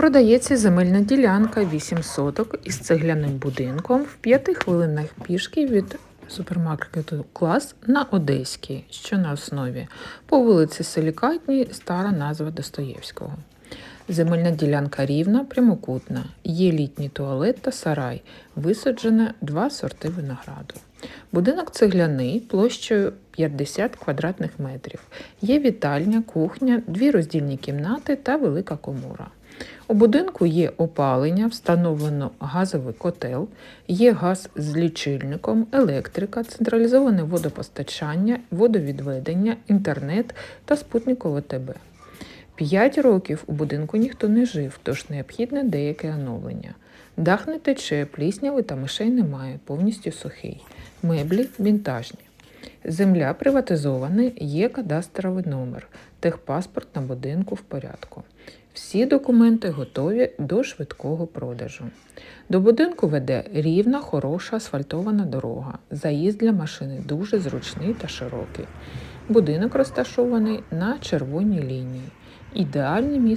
Продається земельна ділянка 8 соток із цегляним будинком в 5 хвилинах пішки від супермаркету Клас на Одеській, що на основі по вулиці Силікатній, стара назва Достоєвського. Земельна ділянка рівна, прямокутна. Є літній туалет та сарай. Висаджено два сорти винограду. Будинок цегляний площею 50 квадратних метрів. Є вітальня, кухня, дві роздільні кімнати та велика комора. У будинку є опалення, встановлено газовий котел, є газ з лічильником, електрика, централізоване водопостачання, водовідведення, інтернет та спутникове ТБ. П'ять років у будинку ніхто не жив, тож необхідне деяке оновлення. Дах не тече, плісняви та мишей немає, повністю сухий. Меблі вінтажні. Земля приватизована, є кадастровий номер, техпаспорт на будинку в порядку. Всі документи готові до швидкого продажу. До будинку веде рівна, хороша асфальтована дорога. Заїзд для машини дуже зручний та широкий. Будинок розташований на червоній лінії. Ідеальне місце